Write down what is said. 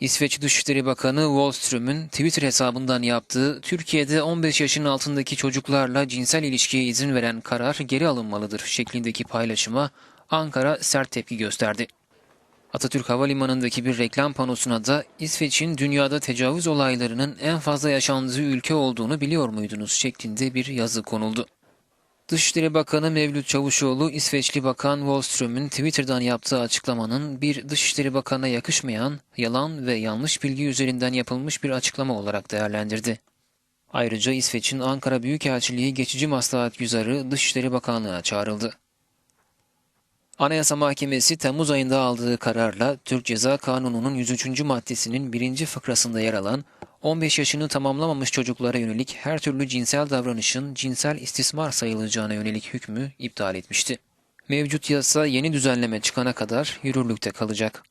İsveç Dışişleri Bakanı Wallström'ün Twitter hesabından yaptığı Türkiye'de 15 yaşın altındaki çocuklarla cinsel ilişkiye izin veren karar geri alınmalıdır şeklindeki paylaşıma Ankara sert tepki gösterdi. Atatürk Havalimanı'ndaki bir reklam panosuna da İsveç'in dünyada tecavüz olaylarının en fazla yaşandığı ülke olduğunu biliyor muydunuz şeklinde bir yazı konuldu. Dışişleri Bakanı Mevlüt Çavuşoğlu, İsveçli Bakan Wallström'ün Twitter'dan yaptığı açıklamanın bir Dışişleri Bakanı'na yakışmayan, yalan ve yanlış bilgi üzerinden yapılmış bir açıklama olarak değerlendirdi. Ayrıca İsveç'in Ankara Büyükelçiliği geçici maslahat güzarı Dışişleri Bakanlığı'na çağrıldı. Anayasa Mahkemesi Temmuz ayında aldığı kararla Türk Ceza Kanunu'nun 103. maddesinin birinci fıkrasında yer alan 15 yaşını tamamlamamış çocuklara yönelik her türlü cinsel davranışın cinsel istismar sayılacağına yönelik hükmü iptal etmişti. Mevcut yasa yeni düzenleme çıkana kadar yürürlükte kalacak.